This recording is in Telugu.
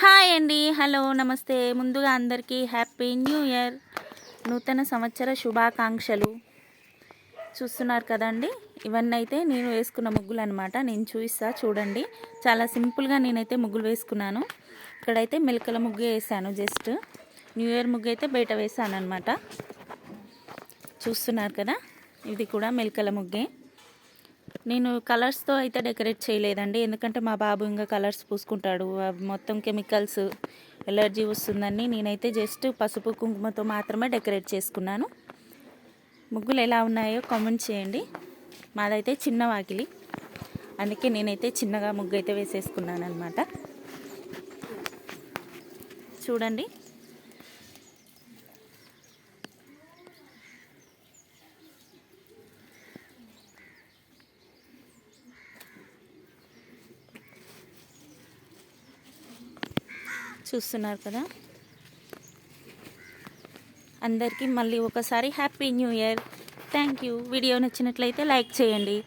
హాయ్ అండి. హలో నమస్తే. ముందుగా అందరికీ హ్యాపీ న్యూ ఇయర్. నూతన సంవత్సర శుభాకాంక్షలు. చూస్తున్నారు కదండి? ఇవన్నీ అయితే నేను వేసుకున్న ముగ్గులు అనమాట నేను చూపిస్తా చూడండి. చాలా సింపుల్గా నేనైతే ముగ్గులు వేసుకున్నాను. ఇక్కడైతే మెలకల ముగ్గు వేసాను జస్ట్. న్యూ ఇయర్ ముగ్గు అయితే బయట వేసాను అనమాట చూస్తున్నారు కదా? ఇది కూడా మెలకల ముగ్గే. నేను కలర్స్తో అయితే డెకరేట్ చేయలేదండి. ఎందుకంటే మా బాబు ఇంకా కలర్స్ పూసుకుంటాడు. అవి మొత్తం కెమికల్స్ ఎలర్జీ వస్తుందని నేనైతే జస్ట్ పసుపు కుంకుమతో మాత్రమే డెకరేట్ చేసుకున్నాను. ముగ్గులు ఎలా ఉన్నాయో కామెంట్ చేయండి. మాదైతే చిన్న వాకిలి. అందుకే నేనైతే చిన్నగా ముగ్గు అయితే వేసేసుకున్నాను అనమాట చూడండి. చూస్తున్నారు కదా. అందరికీ మళ్ళీ ఒకసారి happy new year. Thank you. Video నచ్చినట్లయితే లైక్ చేయండి.